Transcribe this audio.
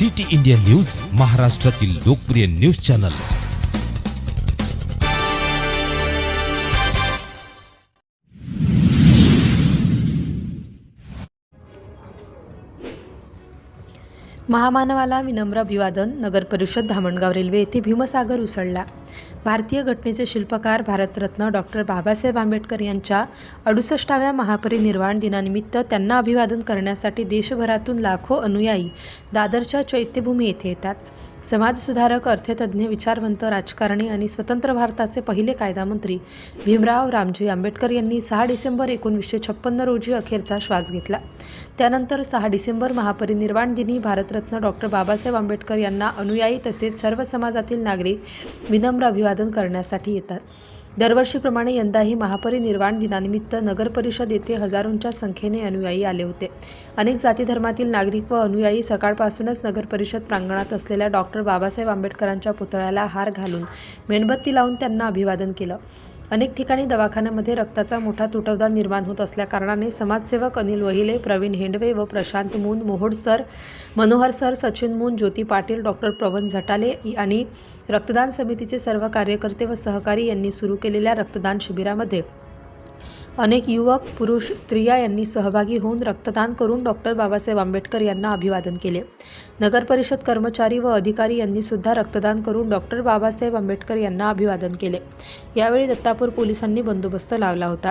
City India news महाराष्ट्रातील लोकप्रिय news channel. महामानवाला विनम्र अभिवादन नगर परिषद धामणगाव रेल्वे येथे भीमसागर उसळला. भारतीय घटनेचे शिल्पकार भारतरत्न डॉक्टर बाबासाहेब आंबेडकर यांच्या अडुसष्टाव्या महापरिनिर्वाण दिनानिमित्त त्यांना अभिवादन करण्यासाठी देशभरातून लाखो अनुयायी दादरच्या चैत्यभूमी येथे येतात. समाजसुधारक अर्थतज्ज्ञ विचारवंत राजकारणी आणि स्वतंत्र भारताचे पहिले कायदामंत्री भीमराव रामजी आंबेडकर यांनी सहा डिसेंबर एकोणीसशे छप्पन्न रोजी अखेरचा श्वास घेतला. त्यानंतर सहा डिसेंबर महापरिनिर्वाण दिनी भारतरत्न डॉक्टर बाबासाहेब आंबेडकर यांना अनुयायी तसेच सर्व समाजातील नागरिक विनम्र अभिवादन करण्यासाठी येतात. दरवर्षीप्रमाणे यंदाही महापरिनिर्वाण दिनानिमित्त नगर परिषद येथे हजारोंच्या संख्येने अनुयायी आले होते. अनेक जाती धर्मातील नागरिक व अनुयायी सकाळपासूनच नगर परिषद प्रांगणात असलेल्या डॉक्टर बाबासाहेब आंबेडकरांच्या पुतळ्याला हार घालून मेणबत्ती लावून त्यांना अभिवादन केलं. अनेक ठिकाणी दवाखान्यामध्ये रक्ताचा मोठा तुटवडा निर्माण होत असल्याकारणाने समाजसेवक अनिल वहिले प्रवीण हेंडवे व Prashant Moon Mohod sir Manohar sir Sachin Moon Jyoti Patil doctor Pravan Zatale आणि रक्तदान समितीचे सर्व कार्यकर्ते व सहकारी यांनी सुरू केलेल्या रक्तदान शिबिरामध्ये अनेक युवक पुरुष स्त्रिया यांनी सहभागी होऊन रक्तदान करून डॉक्टर बाबासाहेब आंबेडकर यांना अभिवादन केले. नगर परिषद कर्मचारी व अधिकारी यांनी सुद्धा रक्तदान करून डॉक्टर बाबासाहेब आंबेडकर यांना अभिवादन केले. यावेळी दत्तापूर पोलिसांनी बंदोबस्त लावला होता.